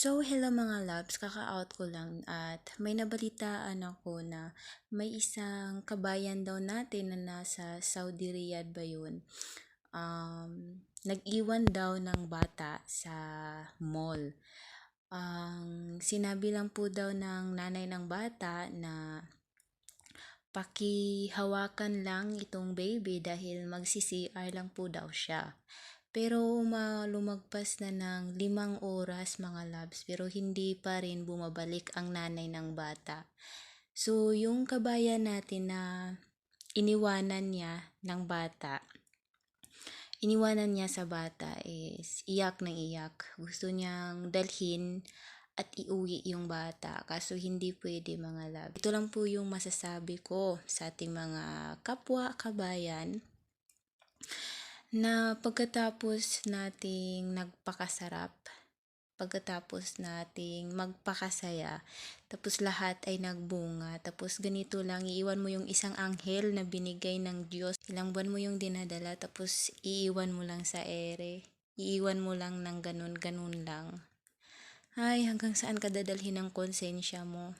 So, hello mga loves, kaka-out ko lang at may nabalitaan ako na may isang kabayan daw natin na nasa Saudi Riyadh ba yun. Um, nag-iwan daw ng bata sa mall. Ang sinabi lang po daw ng nanay ng bata na pakihawakan lang itong baby dahil magsi-CR lang po daw siya. Pero uma, lumagpas na ng limang oras mga loves pero hindi pa rin bumabalik ang nanay ng bata. So yung kabayan natin na iniwanan niya ng bata, iniwanan niya sa bata is iyak ng iyak. Gusto niyang dalhin at iuwi yung bata. Kaso hindi pwede mga love. Ito lang po yung masasabi ko sa ating mga kapwa kabayan na pagkatapos nating nagpakasarap, pagkatapos nating magpakasaya, tapos lahat ay nagbunga, tapos ganito lang, iiwan mo yung isang anghel na binigay ng Diyos, ilang buwan mo yung dinadala, tapos iiwan mo lang sa ere, iiwan mo lang ng ganun, ganun lang. Ay, hanggang saan ka dadalhin ang konsensya mo?